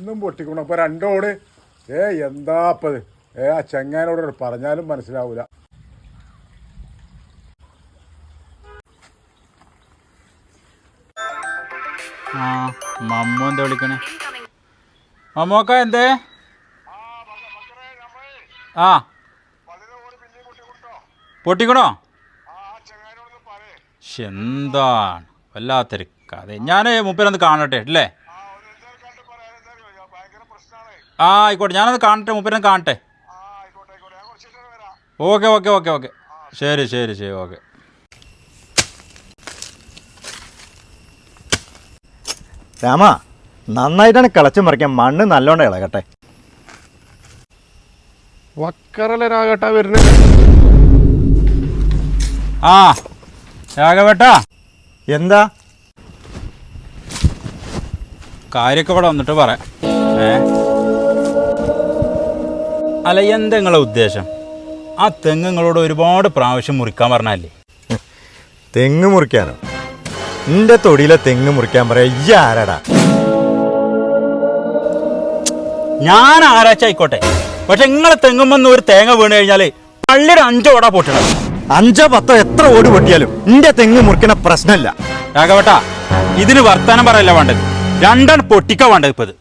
ഇന്നും പൊട്ടിക്കണം. അപ്പൊ രണ്ടോട് ഏ എന്താപ്പത് ഏ ആ ചെങ്ങാനോട് പറഞ്ഞാലും മനസ്സിലാവൂല. ആ മമ്മു എന്താ വിളിക്കണേ? മമ്മൂക്ക എന്തേ? ആ. പൊട്ടിക്കണോ? എന്താണ്? വല്ലാത്തൊരു കഥ. ഞാൻ മുപ്പരൊന്ന് കാണട്ടെ അല്ലേ? ആ ആയിക്കോട്ടെ. ഞാനത് കാണട്ടെ മുപ്പരൊന്ന് കാണട്ടെ. Okay okay okay okay. ശരി ശരി ശരി ഓക്കെ. രാമ നന്നായിട്ടാണ് കിളച്ച് മറിക്കാൻ മണ്ണ് നല്ലോണം ഇളകട്ടെ. വക്കറല രാഘട്ടാ വരുന്നത് ആ രാഘവേട്ടാ. എന്താ? കാര്യമൊക്കെ ഇവിടെ വന്നിട്ട് പറയാം. അല്ല എന്താ നിങ്ങളെ ഉദ്ദേശം? ആ തെങ്ങ് നിങ്ങളോട് ഒരുപാട് പ്രാവശ്യം മുറിക്കാൻ പറഞ്ഞല്ലേ തെങ്ങ് മുറിക്കാനോ? നിന്റെ തൊടിയിലെ തെങ്ങ് മുറിക്കാൻ പറയാ ഈ ആരാടാ? ഞാൻ ആരാച്ച ആയിക്കോട്ടെ. പക്ഷെ നിങ്ങളെ തെങ്ങുമെന്ന് ഒരു തേങ്ങ വീണ് കഴിഞ്ഞാൽ പള്ളിയുടെ അഞ്ചോ ഓടാ പൊട്ടണം. അഞ്ചോ പത്തോ എത്ര ഓട് പൊട്ടിയാലും നിന്റെ തെങ്ങ് മുറിക്കണ പ്രശ്നമല്ല രാഘവട്ടാ ഇതിന് വർത്താനം പറയല്ല വേണ്ടത്. രണ്ടാണ് പൊട്ടിക്ക വേണ്ടത് ഇപ്പത്.